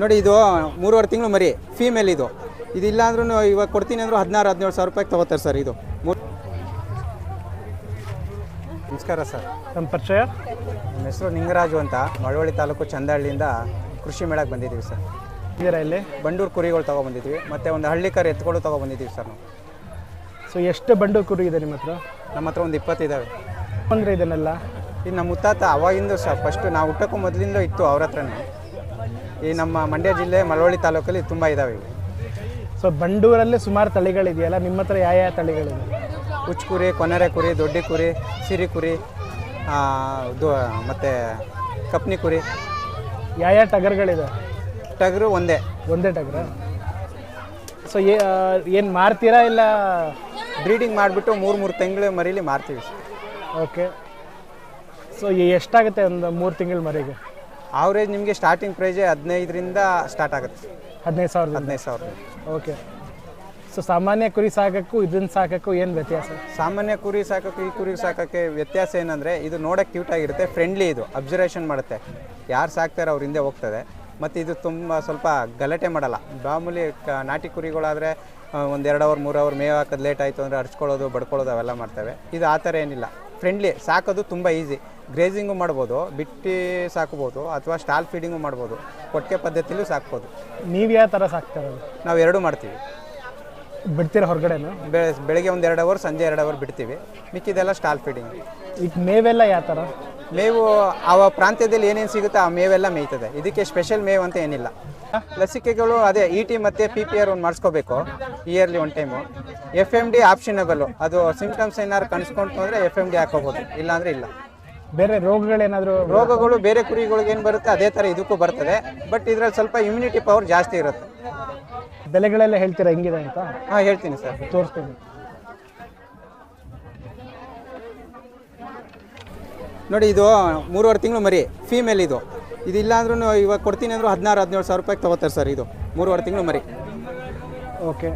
ನೋಡಿ ಇದು ಮೂರುವರೆ ತಿಂಗಳು ಮರಿ ಫೀಮೇಲ್ ಇದು. ಇದಿಲ್ಲ ಅಂದ್ರೂ ಇವಾಗ ಕೊಡ್ತೀನಿ ಅಂದರೂ ಹದಿನಾರು ಹದಿನೇಳು ಸಾವಿರ ರೂಪಾಯಿಗೆ ತೊಗೋತಾರೆ ಸರ್ ಇದು. ನಮಸ್ಕಾರ ಸರ್. ನಮ್ಮ ಪರಿಚಯ? ನಮ್ಮ ಹೆಸರು ನಿಂಗರಾಜು ಅಂತ. ಮಳವಳ್ಳಿ ತಾಲೂಕು ಚಂದಹಳ್ಳಿಯಿಂದ ಕೃಷಿ ಮೇಳಕ್ಕೆ ಬಂದಿದ್ದೀವಿ ಸರ್. ಇದರ ಇಲ್ಲಿ? ಬಂಡೂರು ಕುರಿಗಳು ತೊಗೊಬಂದಿದ್ವಿ ಮತ್ತು ಒಂದು ಹಳ್ಳಿಕರ್ ಎತ್ತುಗಳು ತೊಗೊಬಂದಿದ್ದೀವಿ ಸರ್ ನಾವು. ಸೊ ಎಷ್ಟು ಬಂಡೂರು ಕುರಿ ಇದೆ ನಿಮ್ಮ ಹತ್ರ? ನಮ್ಮ ಹತ್ರ ಒಂದು ಇಪ್ಪತ್ತಿದ್ದಾವೆ ಅಂದರೆ ಇದನ್ನೆಲ್ಲ? ಇದು ನಮ್ಮ ಮುತ್ತಾತ ಅವಾಗಿಂದ ಸರ್ ಫಸ್ಟು ನಾವು ಹುಟ್ಟಕ್ಕೂ ಮೊದಲಿಂದ ಇತ್ತು ಅವ್ರ ಹತ್ರನೇ. ಈ ನಮ್ಮ ಮಂಡ್ಯ ಜಿಲ್ಲೆ ಮಳವಳ್ಳಿ ತಾಲೂಕಲ್ಲಿ ತುಂಬ ಇದ್ದಾವೆ ಇವು. ಸೊ ಬಂಡೂರಲ್ಲಿ ಸುಮಾರು ತಳಿಗಳಿದೆಯಲ್ಲ? ನಿಮ್ಮ ಹತ್ರ ಯಾವ ಯಾವ ತಳಿಗಳಿದೆ ಹುಚ್ಚು ಕುರಿ ಕೊನೆರೆ ಕುರಿ ದೊಡ್ಡಿ ಕುರಿ ಸಿರಿ ಕುರಿ ಮತ್ತು ಕಪ್ನಿ ಕುರಿ. ಯಾವ ಯಾವ ಟಗರ್ಗಳಿದೆ ಟಗರು ಒಂದೇ. ಒಂದೇ ಟಗರ? ಸೊ ಏನು ಮಾರ್ತೀರಾ ಇಲ್ಲ? ಬ್ರೀಡಿಂಗ್ ಮಾಡಿಬಿಟ್ಟು ಮೂರು ಮೂರು ತಿಂಗಳು ಮರೀಲಿ ಮಾರ್ತೀವಿ. ಓಕೆ ಸೊ ಎಷ್ಟಾಗುತ್ತೆ ಒಂದು ಮೂರು ತಿಂಗಳು ಮರಿಗೆ? ಆವ್ರೇಜ್ ನಿಮಗೆ ಸ್ಟಾರ್ಟಿಂಗ್ ಪ್ರೈಸೇ ಹದಿನೈದರಿಂದ ಸ್ಟಾರ್ಟ್ ಆಗುತ್ತೆ. ಹದಿನೈದು ಸಾವಿರದ ಹದಿನೈದು ಸಾವಿರ. ಓಕೆ ಸೊ ಸಾಮಾನ್ಯ ಕುರಿ ಸಾಕಕ್ಕೂ ಇದನ್ನು ಸಾಕಕ್ಕೂ ಏನು ವ್ಯತ್ಯಾಸ? ಸಾಮಾನ್ಯ ಕುರಿ ಸಾಕಕ್ಕೆ ಈ ಕುರಿ ಸಾಕೋಕ್ಕೆ ವ್ಯತ್ಯಾಸ ಏನಂದರೆ ಇದು ನೋಡೋಕ್ಕೆ ಕ್ಯೂಟ್ ಆಗಿರುತ್ತೆ ಫ್ರೆಂಡ್ಲಿ ಇದು ಅಬ್ಸರ್ವೇಷನ್ ಮಾಡುತ್ತೆ. ಯಾರು ಸಾಕ್ತಾರೆ ಅವ್ರ ಹಿಂದೆ ಹೋಗ್ತದೆ. ಮತ್ತು ಇದು ತುಂಬ ಸ್ವಲ್ಪ ಗಲಾಟೆ ಮಾಡಲ್ಲ. ಮಾಮೂಲಿ ಕ ನಾಟಿ ಕುರಿಗಳಾದರೆ ಒಂದು ಎರಡು ಅವರ್ ಮೂರು ಅವರ್ ಮೇವು ಹಾಕೋದು ಲೇಟ್ ಆಯಿತು ಅಂದರೆ ಹರ್ಚ್ಕೊಳ್ಳೋದು ಬಡ್ಕೊಳ್ಳೋದು ಅವೆಲ್ಲ ಮಾಡ್ತವೆ. ಇದು ಆ ಥರ ಏನಿಲ್ಲ. ಫ್ರೆಂಡ್ಲಿ ಸಾಕೋದು ತುಂಬ ಈಸಿ ಗ್ರೇಜಿಂಗು ಮಾಡ್ಬೋದು ಬಿಟ್ಟು ಸಾಕ್ಬೋದು ಅಥವಾ ಸ್ಟಾಲ್ ಫೀಡಿಂಗು ಮಾಡ್ಬೋದು. ಕೊಟ್ಟಿಗೆ ಪದ್ಧತಿಲೂ ಸಾಕ್ಬೋದು. ನೀವು ಯಾವ ಥರ ಸಾಕ್ತಾರೆ? ನಾವು ಎರಡೂ ಮಾಡ್ತೀವಿ. ಬಿಡ್ತೀರಾ ಹೊರಗಡೆ ಬೆ ಬೆಳಗ್ಗೆ ಒಂದು ಎರಡು ಅವರ್ ಸಂಜೆ ಎರಡು ಅವರ್ ಬಿಡ್ತೀವಿ. ಮಿಕ್ಕಿದೆಲ್ಲ ಸ್ಟಾಲ್ ಫೀಡಿಂಗ್ ಈಗ ಮೇವೆಲ್ಲ ಯಾವ ಥರ ಮೇವು ಆ ಪ್ರಾಂತ್ಯದಲ್ಲಿ ಏನೇನು ಸಿಗುತ್ತೆ ಆ ಮೇವೆಲ್ಲ ಮೇಯ್ತದೆ. ಇದಕ್ಕೆ ಸ್ಪೆಷಲ್ ಮೇವು ಅಂತ ಏನಿಲ್ಲ. ಲಸಿಕೆಗಳು ಅದೇ ಇ ಟಿ ಮತ್ತು ಪಿ ಪಿ ಆರ್ ಒಂದು ಮಾಡಿಸ್ಕೋಬೇಕು yearly one time F M D ಆಪ್ಷನಬಲ್ಲು ಅದು ಸಿಂಪ್ಟಮ್ಸ್ ಏನಾದ್ರು ಕಣಿಸ್ಕೊಂಡು ಅಂದರೆ ಎಫ್ ಎಂ ಡಿ ಹಾಕೋಬೋದು ಇಲ್ಲಾಂದರೆ ಇಲ್ಲ. ಬೇರೆ ರೋಗಗಳೇನಾದರೂ ರೋಗಗಳು ಬೇರೆ ಕುರಿಗಳಿಗೆ ಏನು ಬರುತ್ತೆ ಅದೇ ಥರ ಇದಕ್ಕೂ ಬರ್ತದೆ. ಬಟ್ ಇದರಲ್ಲಿ ಸ್ವಲ್ಪ ಇಮ್ಯುನಿಟಿ ಪವರ್ ಜಾಸ್ತಿ ಇರುತ್ತೆ. ಬೆಲೆಗಳೆಲ್ಲ ಹೇಳ್ತೀರಾ? ಹೆಂಗಿದೆ ಅಂತ? ಹಾಂ ಹೇಳ್ತೀನಿ ಸರ್. ತೋರಿಸ್ತೀನಿ. ನೋಡಿ ಇದು ಮೂರುವರೆ ತಿಂಗಳು ಮರಿ ಫೀಮೇಲ್ ಇದು. ಇದಿಲ್ಲ ಅಂದ್ರೂ ಇವಾಗ ಕೊಡ್ತೀನಿ ಅಂದರೂ ಹದಿನಾರು ಹದಿನೇಳು ಸಾವಿರ ರೂಪಾಯಿಗೆ ತೊಗೋತಾರೆ ಸರ್ ಇದು. ಮೂರುವರೆ ತಿಂಗಳು ಮರಿ. ಓಕೆ.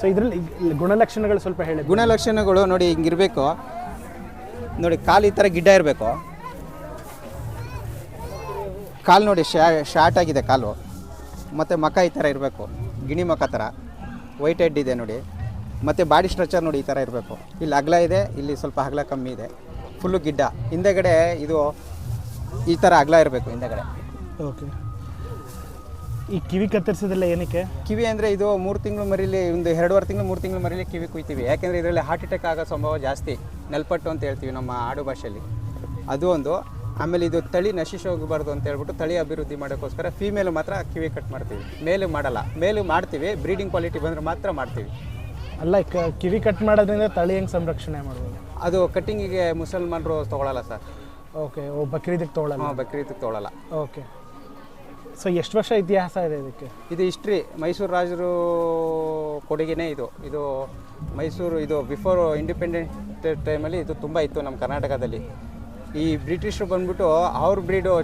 ಸೊ ಇದರಲ್ಲಿ ಗುಣಲಕ್ಷಣಗಳು ಸ್ವಲ್ಪ ಹೇಳಿ. ಗುಣಲಕ್ಷಣಗಳು ನೋಡಿ ಹಿಂಗಿರಬೇಕು. ನೋಡಿ ಕಾಲು ಈ ಥರ ಗಿಡ್ಡ ಇರಬೇಕು. ಕಾಲು ನೋಡಿ ಶಾ ಶಾರ್ಟ್ ಆಗಿದೆ ಕಾಲು. ಮತ್ತು ಮಖ ಈ ಥರ ಇರಬೇಕು. ಗಿಣಿ ಮಖ ಥರ. ವೈಟ್ ಹೆಡ್ ಇದೆ ನೋಡಿ. ಮತ್ತು ಬಾಡಿ ಸ್ಟ್ರಕ್ಚರ್ ನೋಡಿ ಈ ಥರ ಇರಬೇಕು. ಇಲ್ಲಿ ಅಗಲ ಇದೆ ಇಲ್ಲಿ ಸ್ವಲ್ಪ ಅಗಲ ಕಮ್ಮಿ ಇದೆ. ಫುಲ್ಲು ಗಿಡ್ಡ. ಹಿಂದೆಗಡೆ ಇದು ಈ ಥರ ಅಗಲ ಇರಬೇಕು ಹಿಂದೆಗಡೆ. ಓಕೆ. ಈ ಕಿವಿ ಕತ್ತರಿಸೋದೆಲ್ಲ ಏನಕ್ಕೆ? ಕಿವಿ ಅಂದರೆ ಇದು ಮೂರು ತಿಂಗಳು ಮರಿಲಿ ಒಂದು ಎರಡುವರೆ ತಿಂಗಳು ಮೂರು ತಿಂಗಳು ಮರಿಲಿ ಕಿವಿ ಕುಯ್ತೀವಿ. ಯಾಕೆಂದರೆ ಇದರಲ್ಲಿ ಹಾರ್ಟ್ ಅಟ್ಯಾಕ್ ಆಗೋ ಸಂಭವ ಜಾಸ್ತಿ ನೆಲ್ಪಟ್ಟು ಅಂತ ಹೇಳ್ತೀವಿ ನಮ್ಮ ಆಡು ಭಾಷೆಯಲ್ಲಿ. ಅದು ಒಂದು. ಆಮೇಲೆ ಇದು ತಳಿ ನಶಿಸಿ ಹೋಗಬಾರ್ದು ಅಂತ ಹೇಳ್ಬಿಟ್ಟು ತಳಿ ಅಭಿವೃದ್ಧಿ ಮಾಡೋಕ್ಕೋಸ್ಕರ ಫೀಮೇಲ್ ಮಾತ್ರ ಕಿವಿ ಕಟ್ ಮಾಡ್ತೀವಿ. ಮೇಲು ಮಾಡಲ್ಲ. ಮೇಲು ಮಾಡ್ತೀವಿ ಬ್ರೀಡಿಂಗ್ ಕ್ವಾಲಿಟಿ ಬಂದರೆ ಮಾತ್ರ ಮಾಡ್ತೀವಿ. ಅಲ್ಲ ಕ- ಕಿವಿ ಕಟ್ ಮಾಡೋದ್ರಿಂದ ತಳಿ ಹೆಂಗೆ ಸಂರಕ್ಷಣೆ ಮಾಡ್ಬೋದು? ಅದು ಕಟ್ಟಿಂಗಿಗೆ ಮುಸಲ್ಮಾನರು ತೊಗೊಳಲ್ಲ ಸರ್ ಓಕೆ ಓ ಬಕ್ರೀದಿಗೆ ತೊಗೊಳಲ್ಲ ಹಾಂ ಬಕ್ರೀದಕ್ಕೆ ತೊಗೊಳಲ್ಲ ಓಕೆ ಸೊ ಎಷ್ಟು ವರ್ಷ ಇತಿಹಾಸ ಇದೆ ಇದಕ್ಕೆ? ಇದು ಹಿಸ್ಟ್ರಿ ಮೈಸೂರು ರಾಜರು ಕೊಡುಗೆನೇ ಇದು. ಇದು ಮೈಸೂರು ಇದು ಬಿಫೋರ್ ಇಂಡಿಪೆಂಡೆಂಟ್ ಟೈಮಲ್ಲಿ ಇದು ತುಂಬ ಇತ್ತು ನಮ್ಮ ಕರ್ನಾಟಕದಲ್ಲಿ. ಈ ಬ್ರಿಟಿಷರು ಬಂದ್ಬಿಟ್ಟು ಅವ್ರ ಬ್ರೀಡು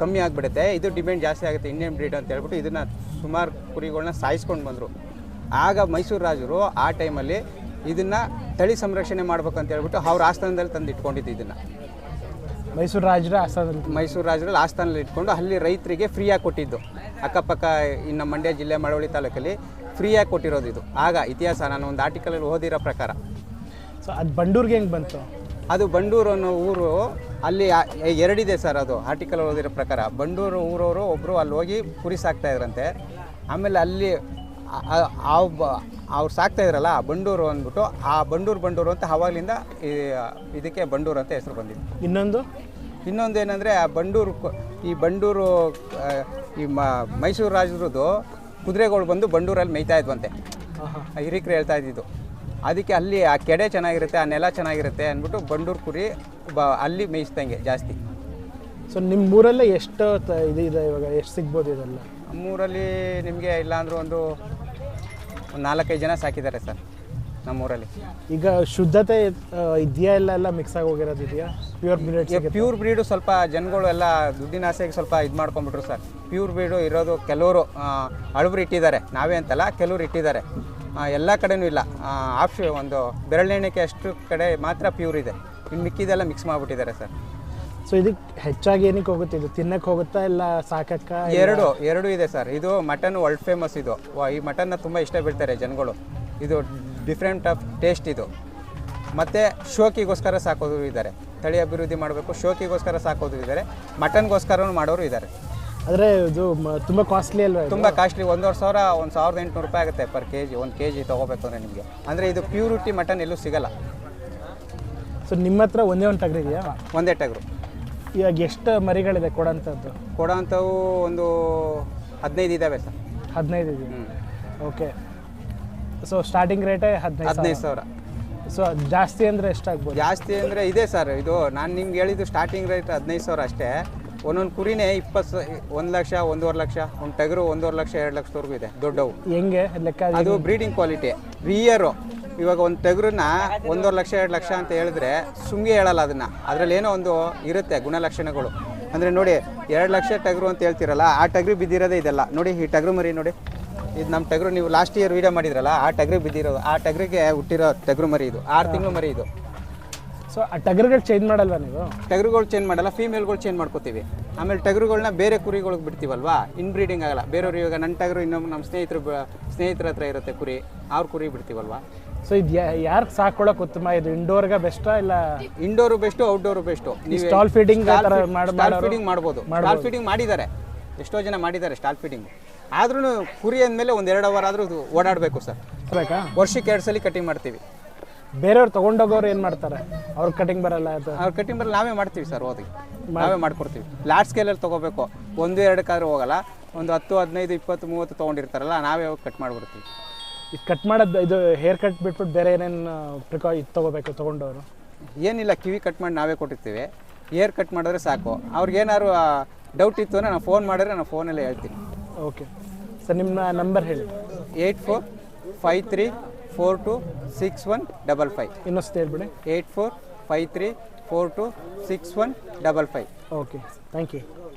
ಕಮ್ಮಿ ಆಗಿಬಿಡುತ್ತೆ. ಇದು ಡಿಮ್ಯಾಂಡ್ ಜಾಸ್ತಿ ಆಗುತ್ತೆ ಇಂಡಿಯನ್ ಬ್ರೀಡ್ ಅಂತ ಹೇಳ್ಬಿಟ್ಟು ಇದನ್ನು ಸುಮಾರು ಕುರಿಗಳನ್ನ ಸಾಯಿಸ್ಕೊಂಡು ಬಂದರು. ಆಗ ಮೈಸೂರು ರಾಜರು ಆ ಟೈಮಲ್ಲಿ ಇದನ್ನು ತಳಿ ಸಂರಕ್ಷಣೆ ಮಾಡ್ಬೇಕು ಅಂತ ಹೇಳ್ಬಿಟ್ಟು ಅವ್ರ ಆಸ್ಥಾನದಲ್ಲಿ ತಂದು ಇಟ್ಕೊಂಡಿದ್ದು ಇದನ್ನು. ಮೈಸೂರು ರಾಜರ ಆಸ್ಥಾನದಲ್ಲಿ. ಮೈಸೂರು ರಾಜರಲ್ಲಿ ಆಸ್ಥಾನದಲ್ಲಿ ಇಟ್ಕೊಂಡು ಅಲ್ಲಿ ರೈತರಿಗೆ ಫ್ರೀಯಾಗಿ ಕೊಟ್ಟಿದ್ದು. ಅಕ್ಕಪಕ್ಕ ಇನ್ನು ಮಂಡ್ಯ ಜಿಲ್ಲೆ ಮಳವಳ್ಳಿ ತಾಲೂಕಲ್ಲಿ ಫ್ರೀಯಾಗಿ ಕೊಟ್ಟಿರೋದು ಇದು. ಆಗ ಇತಿಹಾಸ ನಾನು ಒಂದು ಆರ್ಟಿಕಲಲ್ಲಿ ಓದಿರೋ ಪ್ರಕಾರ. ಸೊ ಅದು ಬಂಡೂರ್ಗೆ ಹೆಂಗೆ ಬಂತು? ಅದು ಬಂಡೂರು ಅನ್ನೋ ಊರು ಅಲ್ಲಿ ಎರಡಿದೆ ಸರ್ ಅದು ಆರ್ಟಿಕಲ್ ಓದಿರೋ ಪ್ರಕಾರ. ಬಂಡೂರು ಊರವರು ಒಬ್ಬರು ಅಲ್ಲಿ ಹೋಗಿ ಕುರಿ ಸಾಕ್ತಾ ಇದ್ರಂತೆ. ಆಮೇಲೆ ಅಲ್ಲಿ ಅವ್ರು ಸಾಕ್ತಾ ಇದ್ರಲ್ಲ ಆ ಬಂಡೂರು ಅಂದ್ಬಿಟ್ಟು ಆ ಬಂಡೂರು ಬಂಡೂರು ಅಂತ ಅವಾಗಲಿಂದ ಇದಕ್ಕೆ ಬಂಡೂರು ಅಂತ ಹೆಸರು ಬಂದಿದ್ದು ಇನ್ನೊಂದು? ಇನ್ನೊಂದು ಏನಂದರೆ ಆ ಬಂಡೂರು ಈ ಬಂಡೂರು ಈ ಮ ಮೈಸೂರು ರಾಜರದು ಕುದುರೆಗಳು ಬಂದು ಬಂಡೂರಲ್ಲಿ ಮೇಯ್ತಾ ಇದ್ವಂತೆ. ಹಿರಿಕರು ಹೇಳ್ತಾ ಇದ್ದಿದ್ದು. ಅದಕ್ಕೆ ಅಲ್ಲಿ ಆ ಕೆಡೆ ಚೆನ್ನಾಗಿರುತ್ತೆ ಆ ನೆಲ ಚೆನ್ನಾಗಿರುತ್ತೆ ಅಂದ್ಬಿಟ್ಟು ಬಂಡೂರು ಕುರಿ ಬ ಅಲ್ಲಿ ಮೇಯಿಸ್ದಂಗೆ ಜಾಸ್ತಿ. ಸೊ ನಿಮ್ಮ ಊರಲ್ಲೇ ಎಷ್ಟು ಇದು ಇದೆ ಇವಾಗ ಎಷ್ಟು ಸಿಗ್ಬೋದು ಇದೆಲ್ಲ? ನಮ್ಮೂರಲ್ಲಿ ನಿಮಗೆ ಇಲ್ಲಾಂದ್ರೂ ಒಂದು ಒಂದು ನಾಲ್ಕೈದು ಜನ ಸಾಕಿದ್ದಾರೆ ಸರ್ ನಮ್ಮೂರಲ್ಲಿ. ಈಗ ಶುದ್ಧತೆ ಆ, ಇದೆಯಾ ಇಲ್ಲ ಎಲ್ಲ ಮಿಕ್ಸ್ ಆಗಿ ಹೋಗಿರೋದು ಇದೆಯಾ? ಪ್ಯೂರ್ ಬ್ರೀಡ್ ಪ್ಯೂರ್ ಬ್ರೀಡು ಸ್ವಲ್ಪ ಜನಗಳು ಎಲ್ಲ ದುಡ್ಡಿನ ಆಸೆಗೆ ಸ್ವಲ್ಪ ಇದು ಮಾಡ್ಕೊಂಡ್ಬಿಟ್ರು ಸರ್. ಪ್ಯೂರ್ ಬ್ರೀಡು ಇರೋದು ಕೆಲವರು ಅಳಬ್ರು ಇಟ್ಟಿದ್ದಾರೆ. ನಾವೇ ಅಂತಲ್ಲ ಕೆಲವರು ಇಟ್ಟಿದ್ದಾರೆ. ಎಲ್ಲ ಕಡೆನೂ ಇಲ್ಲ. ಆಫ್ ಒಂದು ಬೆರಳೆಣಿಕೆ ಅಷ್ಟು ಕಡೆ ಮಾತ್ರ ಪ್ಯೂರ್ ಇದೆ. ಇನ್ನು ಮಿಕ್ಕಿದೆಲ್ಲ ಮಿಕ್ಸ್ ಮಾಡಿಬಿಟ್ಟಿದ್ದಾರೆ ಸರ್. ಸೊ ಇದಕ್ಕೆ ಹೆಚ್ಚಾಗಿ ಏನಕ್ಕೆ ಹೋಗುತ್ತೆ? ಇದು ತಿನ್ನಕ್ಕೆ ಹೋಗುತ್ತಾ ಇಲ್ಲ ಸಾಕಕ್ಕ ಎರಡು ಎರಡು ಇದೆ ಸರ್. ಇದು ಮಟನ್ ವರ್ಲ್ಡ್ ಫೇಮಸ್ ಇದು. ವ- ಈ ಮಟನ್ನ ತುಂಬ ಇಷ್ಟ ಬೀಳ್ತಾರೆ ಜನಗಳು. ಇದು ಡಿಫ್ರೆಂಟ್ ಆಫ್ ಟೇಸ್ಟ್ ಇದು. ಮತ್ತು ಶೋಕಿಗೋಸ್ಕರ ಸಾಕೋದು ಇದ್ದಾರೆ. ತಳಿ ಅಭಿವೃದ್ಧಿ ಮಾಡಬೇಕು ಶೋಕಿಗೋಸ್ಕರ ಸಾಕೋದು ಇದ್ದಾರೆ. ಮಟನ್ಗೋಸ್ಕರನೂ ಮಾಡೋರು ಇದ್ದಾರೆ. ಆದರೆ ಇದು ಮ- ತುಂಬ ಕಾಸ್ಟ್ಲಿ ಅಲ್ವಾ ಇದು? ತುಂಬ ಕಾಸ್ಟ್ಲಿ ಒಂದೂವರೆ ಸಾವಿರ ಒಂದು ಸಾವಿರದ ಎಂಟುನೂರು ರೂಪಾಯಿ ಆಗುತ್ತೆ ಪರ್ ಕೆ ಜಿ ಒಂದು ಕೆ ಜಿ ತೊಗೋಬೇಕು ಅಂದರೆ ನಿಮಗೆ. ಅಂದರೆ ಇದು ಪ್ಯೂರಿಟಿ ಮಟನ್ ಎಲ್ಲೂ ಸಿಗಲ್ಲ. ಸೊ ನಿಮ್ಮ ಹತ್ರ ಒಂದೇ ಒಂದು ಟಗರಿದೆಯಾ ಒಂದೇ ಟಗರು. ಇವಾಗ ಎಷ್ಟು ಮರಿಗಳಿದೆ ಕೊಡೋಂಥದ್ದು? ಕೊಡೋಂಥವು ಒಂದು ಹದಿನೈದು ಇದ್ದಾವೆ ಸರ್. ಹದಿನೈದು ಇದೆ. ಓಕೆ. ಸೊ ಸ್ಟಾರ್ಟಿಂಗ್ ರೇಟೇ ಹದಿನೈದು ಹದಿನೈದು ಸಾವಿರ. ಸೊ ಜಾಸ್ತಿ ಅಂದರೆ ಎಷ್ಟಾಗ್ಬೋದು? ಜಾಸ್ತಿ ಅಂದರೆ ಇದೆ ಸರ್. ಇದು ನಾನು ನಿಮ್ಗೆ ಹೇಳಿದ್ದು ಸ್ಟಾರ್ಟಿಂಗ್ ರೇಟ್ ಹದಿನೈದು ಸಾವಿರ ಅಷ್ಟೇ. ಒಂದೊಂದು ಕುರಿನೇ ಇಪ್ಪತ್ತು ಒಂದು ಲಕ್ಷ ಒಂದೂವರೆ ಲಕ್ಷ ಒಂದು ಟಗರು ಒಂದೂವರೆ ಲಕ್ಷ ಎರಡು ಲಕ್ಷದವರೆಗೂ ಇದೆ ದೊಡ್ಡವು. ಹೆಂಗೆ? ಲೆಕ್ಕ ಅದು ಬ್ರೀಡಿಂಗ್ ಕ್ವಾಲಿಟಿ ರಿಯರು ಇವಾಗ ಒಂದು ತೆಗ್ರನ್ನ ಒಂದೂವರೆ ಲಕ್ಷ ಎರಡು ಲಕ್ಷ ಅಂತ ಹೇಳಿದ್ರೆ ಸುಮ್ಗೆ ಹೇಳಲ್ಲ ಅದನ್ನ. ಅದರಲ್ಲಿ ಏನೋ ಒಂದು ಇರುತ್ತೆ ಗುಣಲಕ್ಷಣಗಳು. ಅಂದರೆ ನೋಡಿ ಎರಡು ಲಕ್ಷ ಟಗರು ಅಂತ ಹೇಳ್ತಿರಲ್ಲ ಆ ಟಗರು ಬಿದ್ದಿರೋದೇ ಇದೆಲ್ಲ. ನೋಡಿ ಈ ಟಗರು ಮರಿ ನೋಡಿ. ಇದು ನಮ್ಮ ಟಗರು ನೀವು ಲಾಸ್ಟ್ ಇಯರ್ ವೀಡಿಯೋ ಮಾಡಿದ್ರಲ್ಲ ಆ ಟಗರು ಬಿದ್ದಿರೋದು ಆ ಟಗ್ರಿಗೆ ಹುಟ್ಟಿರೋ ಟಗರು ಮರಿ ಇದು ಆರು ತಿಂಗಳು ಮರಿ ಇದು. ಸೊ ಆ ಟಗರುಗಳು ಚೇಂಜ್ ಮಾಡಲ್ವಾ ನೀವು? ಟಗರುಗಳು ಚೇಂಜ್ ಮಾಡಲ್ಲ ಫೀಮೇಲ್ಗಳು ಚೇಂಜ್ ಮಾಡ್ಕೋತೀವಿ. ಆಮೇಲೆ ಟಗರುಗಳನ್ನ ಬೇರೆ ಕುರಿಗಳಿಗೆ ಬಿಡ್ತೀವಲ್ವಾ? ಇನ್ಬ್ರೀಡಿಂಗ್ ಆಗಲ್ಲ. ಬೇರೆಯವ್ರು ಇವಾಗ ನನ್ನ ಟಗರು ಇನ್ನೊಮ್ಮೆ ನಮ್ಮ ಸ್ನೇಹಿತರು ಸ್ನೇಹಿತರ ಹತ್ರ ಇರುತ್ತೆ ಕುರಿ ಅವ್ರ ಕುರಿ ಬಿಡ್ತೀವಲ್ವಾ? ಸೊ ಇದು ಯಾರು ಸಾಕೊಳ್ಳೋಕೆ ಉತ್ತಮ? ಇದು ಇಂಡೋರ್ಗೆ ಬೆಸ್ಟಾ ಇಲ್ಲ? Indoor best outdoor best stall feeding stall feeding ಮಾಡ್ಬೋದು. ಸ್ಟಾಲ್ ಫೀಡಿಂಗ್ ಮಾಡಿದ್ದಾರೆ. ಎಷ್ಟೋ ಜನ ಮಾಡಿದ್ದಾರೆ ಸ್ಟಾಲ್ ಫೀಡಿಂಗ್ ಆದ್ರೂ ಕುರಿ ಅಂದಮೇಲೆ ಒಂದು ಎರಡು ಅವರ್ ಆದರೂ ಓಡಾಡಬೇಕು ಸರ್. ಬೇಕಾ? ವರ್ಷಕ್ಕೆ ಎರಡು ಸಲ ಕಟಿಂಗ್ ಮಾಡ್ತೀವಿ. ಬೇರೆಯವ್ರು ತಗೊಂಡೋಗೋರು ಏನು ಮಾಡ್ತಾರೆ? ಅವ್ರ ಕಟಿಂಗ್ ಬರಲ್ಲ ಅದು? ಅವ್ರ ಕಟಿಂಗ್ ಬರಲ್ಲ ನಾವೇ ಮಾಡ್ತೀವಿ ಸರ್ ಹೋಗಿ ನಾವೇ ಮಾಡ್ಕೊಡ್ತೀವಿ. ಲಾರ್ಜ್ ಸ್ಕೇಲಲ್ಲಿ ತೊಗೋಬೇಕು. ಒಂದು ಎರಡಕ್ಕಾದ್ರೂ ಹೋಗಲ್ಲ. ಒಂದು ಹತ್ತು ಹದಿನೈದು ಇಪ್ಪತ್ತು ಮೂವತ್ತು ತೊಗೊಂಡಿರ್ತಾರಲ್ಲ ನಾವೇ ಕಟ್ ಮಾಡಿಬಿಡ್ತೀವಿ. ಇದು ಕಟ್ ಮಾಡೋದು ಇದು ಹೇರ್ ಕಟ್ ಬಿಟ್ಬಿಟ್ಟು ಬೇರೆ ಏನೇನು ಪ್ರಿಕಾ ಇದು ತೊಗೋಬೇಕು ತೊಗೊಂಡವರು? ಏನಿಲ್ಲ ಕಿವಿ ಕಟ್ ಮಾಡಿ ನಾವೇ ಕೊಟ್ಟಿರ್ತೀವಿ. ಹೇರ್ ಕಟ್ ಮಾಡಿದ್ರೆ ಸಾಕು. ಅವ್ರಿಗೇನಾದ್ರು ಡೌಟ್ ಇತ್ತು ಅಂದರೆ ನಾನು ಫೋನ್ ಮಾಡಿದ್ರೆ ನಾನು ಫೋನಲ್ಲೇ ಹೇಳ್ತೀನಿ. ಓಕೆ ಸರ್ ನಿಮ್ಮ ನಂಬರ್ ಹೇಳಿ. Eight four five three four two six one double five ಇನ್ನೊಂದು ಹೇಳ್ಬಿಡಿ. Eight four five three four two six one double five okay thank you